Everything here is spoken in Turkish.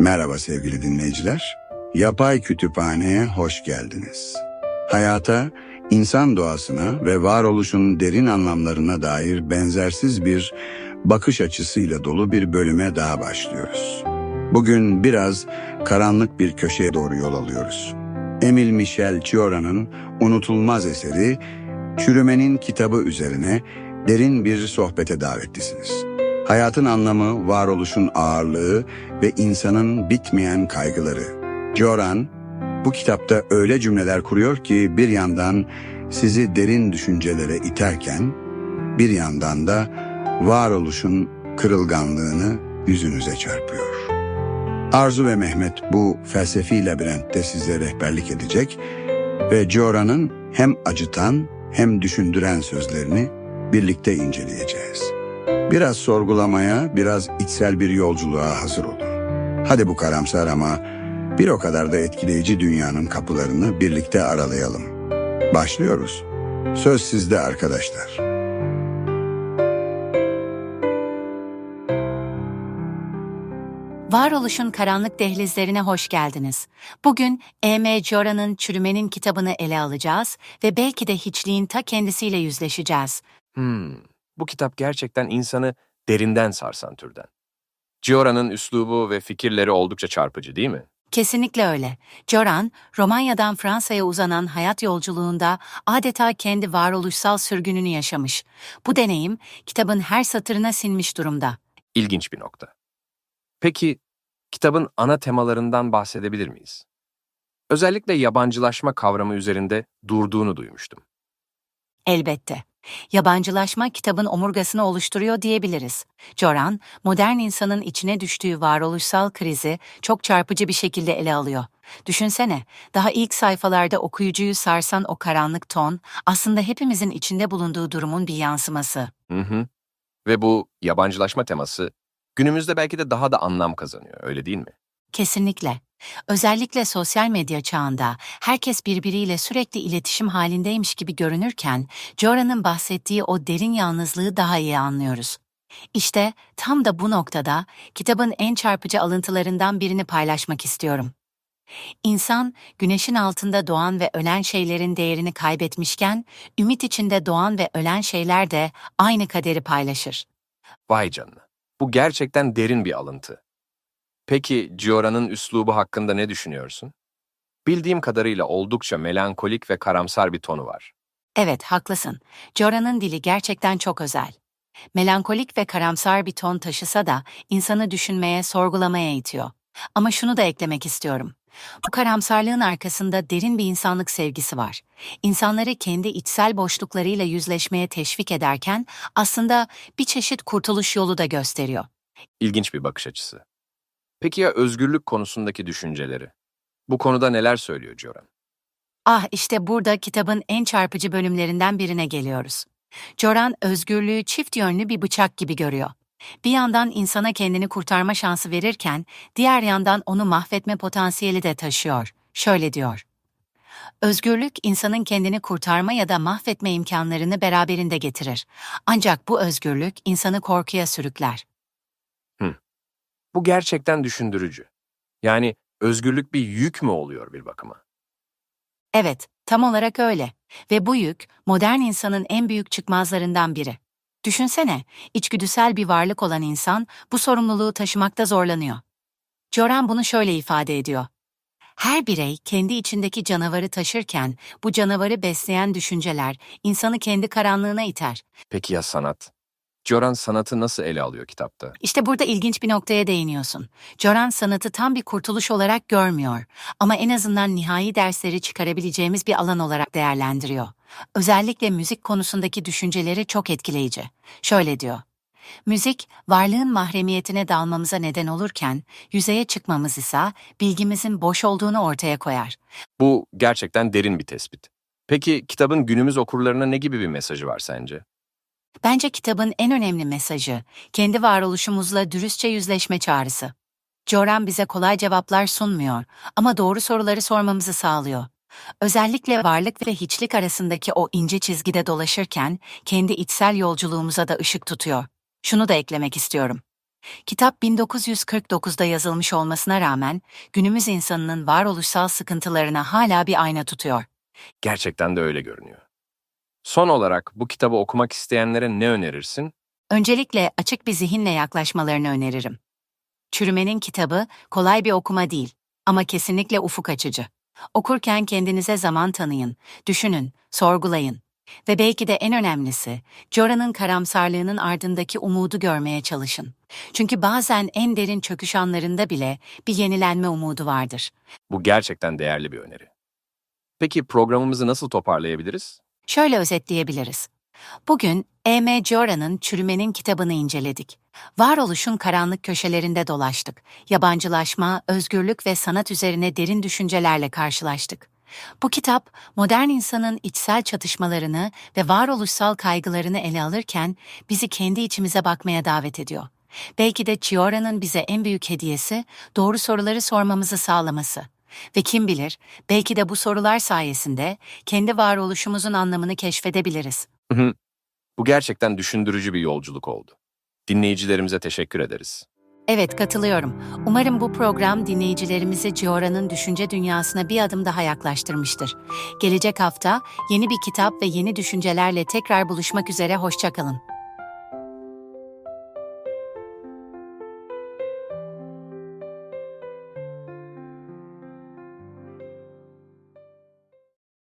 Merhaba sevgili dinleyiciler. Yapay Kütüphane'ye hoş geldiniz. Hayata, insan doğasına ve varoluşun derin anlamlarına dair benzersiz bir bakış açısıyla dolu bir bölüme daha başlıyoruz. Bugün biraz karanlık bir köşeye doğru yol alıyoruz. Emil Michel Ciora'nın unutulmaz eseri Çürümenin kitabı üzerine derin bir sohbete davetlisiniz. Hayatın anlamı, varoluşun ağırlığı ve insanın bitmeyen kaygıları. Joran, bu kitapta öyle cümleler kuruyor ki bir yandan sizi derin düşüncelere iterken, bir yandan da varoluşun kırılganlığını yüzünüze çarpıyor. Arzu ve Mehmet bu felsefi labirentte size rehberlik edecek ve Joran'ın hem acıtan hem düşündüren sözlerini birlikte inceleyeceğiz. Biraz sorgulamaya, biraz içsel bir yolculuğa hazır olun. Hadi bu karamsar ama bir o kadar da etkileyici dünyanın kapılarını birlikte aralayalım. Başlıyoruz. Söz sizde arkadaşlar. Varoluşun karanlık dehlizlerine hoş geldiniz. Bugün E.M. Jora'nın Çürümenin kitabını ele alacağız ve belki de hiçliğin ta kendisiyle yüzleşeceğiz. Hmm, bu kitap gerçekten insanı derinden sarsan türden. Giora'nın üslubu ve fikirleri oldukça çarpıcı değil mi? Kesinlikle öyle. Joran, Romanya'dan Fransa'ya uzanan hayat yolculuğunda adeta kendi varoluşsal sürgününü yaşamış. Bu deneyim kitabın her satırına sinmiş durumda. İlginç bir nokta. Peki, kitabın ana temalarından bahsedebilir miyiz? Özellikle yabancılaşma kavramı üzerinde durduğunu duymuştum. Elbette. Yabancılaşma kitabın omurgasını oluşturuyor diyebiliriz. Joran, modern insanın içine düştüğü varoluşsal krizi çok çarpıcı bir şekilde ele alıyor. Düşünsene, daha ilk sayfalarda okuyucuyu sarsan o karanlık ton, aslında hepimizin içinde bulunduğu durumun bir yansıması. Hı hı. Ve bu yabancılaşma teması günümüzde belki de daha da anlam kazanıyor, öyle değil mi? Kesinlikle. Özellikle sosyal medya çağında herkes birbiriyle sürekli iletişim halindeymiş gibi görünürken, Jora'nın bahsettiği o derin yalnızlığı daha iyi anlıyoruz. İşte tam da bu noktada kitabın en çarpıcı alıntılarından birini paylaşmak istiyorum. İnsan, güneşin altında doğan ve ölen şeylerin değerini kaybetmişken, ümit içinde doğan ve ölen şeyler de aynı kaderi paylaşır. Vay canına. Bu gerçekten derin bir alıntı. Peki Giora'nın üslubu hakkında ne düşünüyorsun? Bildiğim kadarıyla oldukça melankolik ve karamsar bir tonu var. Evet, haklısın. Jora'nın dili gerçekten çok özel. Melankolik ve karamsar bir ton taşısa da insanı düşünmeye, sorgulamaya itiyor. Ama şunu da eklemek istiyorum. Bu karamsarlığın arkasında derin bir insanlık sevgisi var. İnsanları kendi içsel boşluklarıyla yüzleşmeye teşvik ederken aslında bir çeşit kurtuluş yolu da gösteriyor. İlginç bir bakış açısı. Peki ya özgürlük konusundaki düşünceleri? Bu konuda neler söylüyor Joran? Ah işte burada kitabın en çarpıcı bölümlerinden birine geliyoruz. Joran özgürlüğü çift yönlü bir bıçak gibi görüyor. Bir yandan insana kendini kurtarma şansı verirken, diğer yandan onu mahvetme potansiyeli de taşıyor. Şöyle diyor. Özgürlük insanın kendini kurtarma ya da mahvetme imkanlarını beraberinde getirir. Ancak bu özgürlük insanı korkuya sürükler. Bu gerçekten düşündürücü. Yani özgürlük bir yük mü oluyor bir bakıma? Evet, tam olarak öyle. Ve bu yük, modern insanın en büyük çıkmazlarından biri. Düşünsene, içgüdüsel bir varlık olan insan bu sorumluluğu taşımakta zorlanıyor. Joran bunu şöyle ifade ediyor. Her birey kendi içindeki canavarı taşırken bu canavarı besleyen düşünceler insanı kendi karanlığına iter. Peki ya sanat? Joran sanatı nasıl ele alıyor kitapta? İşte burada ilginç bir noktaya değiniyorsun. Joran sanatı tam bir kurtuluş olarak görmüyor ama en azından nihai dersleri çıkarabileceğimiz bir alan olarak değerlendiriyor. Özellikle müzik konusundaki düşünceleri çok etkileyici. Şöyle diyor. Müzik, varlığın mahremiyetine dalmamıza neden olurken, yüzeye çıkmamız ise bilgimizin boş olduğunu ortaya koyar. Bu gerçekten derin bir tespit. Peki kitabın günümüz okurlarına ne gibi bir mesajı var sence? Bence kitabın en önemli mesajı, kendi varoluşumuzla dürüstçe yüzleşme çağrısı. Joran bize kolay cevaplar sunmuyor ama doğru soruları sormamızı sağlıyor. Özellikle varlık ve hiçlik arasındaki o ince çizgide dolaşırken kendi içsel yolculuğumuza da ışık tutuyor. Şunu da eklemek istiyorum. Kitap 1949'da yazılmış olmasına rağmen günümüz insanının varoluşsal sıkıntılarına hala bir ayna tutuyor. Gerçekten de öyle görünüyor. Son olarak bu kitabı okumak isteyenlere ne önerirsin? Öncelikle açık bir zihinle yaklaşmalarını öneririm. Çürümenin kitabı kolay bir okuma değil ama kesinlikle ufuk açıcı. Okurken kendinize zaman tanıyın, düşünün, sorgulayın. Ve belki de en önemlisi, Jora'nın karamsarlığının ardındaki umudu görmeye çalışın. Çünkü bazen en derin çöküş anlarında bile bir yenilenme umudu vardır. Bu gerçekten değerli bir öneri. Peki programımızı nasıl toparlayabiliriz? Şöyle özetleyebiliriz. Bugün E.M. Jora'nın Çürümenin kitabını inceledik. Varoluşun karanlık köşelerinde dolaştık. Yabancılaşma, özgürlük ve sanat üzerine derin düşüncelerle karşılaştık. Bu kitap, modern insanın içsel çatışmalarını ve varoluşsal kaygılarını ele alırken bizi kendi içimize bakmaya davet ediyor. Belki de Chiora'nın bize en büyük hediyesi doğru soruları sormamızı sağlaması. Ve kim bilir, belki de bu sorular sayesinde kendi varoluşumuzun anlamını keşfedebiliriz. Bu gerçekten düşündürücü bir yolculuk oldu. Dinleyicilerimize teşekkür ederiz. Evet, katılıyorum. Umarım bu program dinleyicilerimizi Ciora'nın düşünce dünyasına bir adım daha yaklaştırmıştır. Gelecek hafta yeni bir kitap ve yeni düşüncelerle tekrar buluşmak üzere, hoşçakalın.